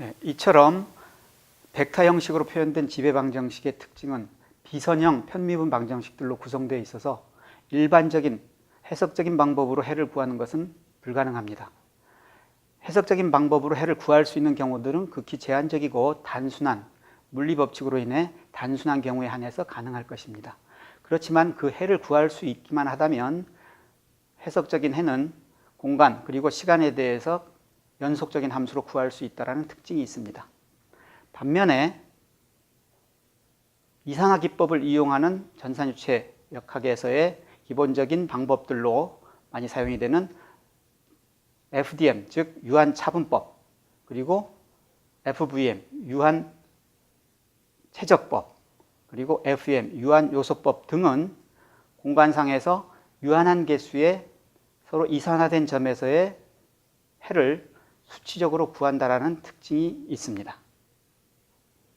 네, 이처럼 벡터 형식으로 표현된 지배 방정식의 특징은 비선형 편미분 방정식들로 구성되어 있어서 일반적인 해석적인 방법으로 해를 구하는 것은 불가능합니다. 해석적인 방법으로 해를 구할 수 있는 경우들은 극히 제한적이고 단순한 물리 법칙으로 인해 단순한 경우에 한해서 가능할 것입니다. 그렇지만 그 해를 구할 수 있기만 하다면 해석적인 해는 공간 그리고 시간에 대해서 연속적인 함수로 구할 수 있다는 특징이 있습니다. 반면에 이상화 기법을 이용하는 전산유체 역학에서의 기본적인 방법들로 많이 사용이 되는 FDM, 즉 유한 차분법, 그리고 FVM, 유한 최적법, 그리고 FEM, 유한 요소법 등은 공간상에서 유한한 개수의 서로 이산화된 점에서의 해를 수치적으로 구한다라는 특징이 있습니다.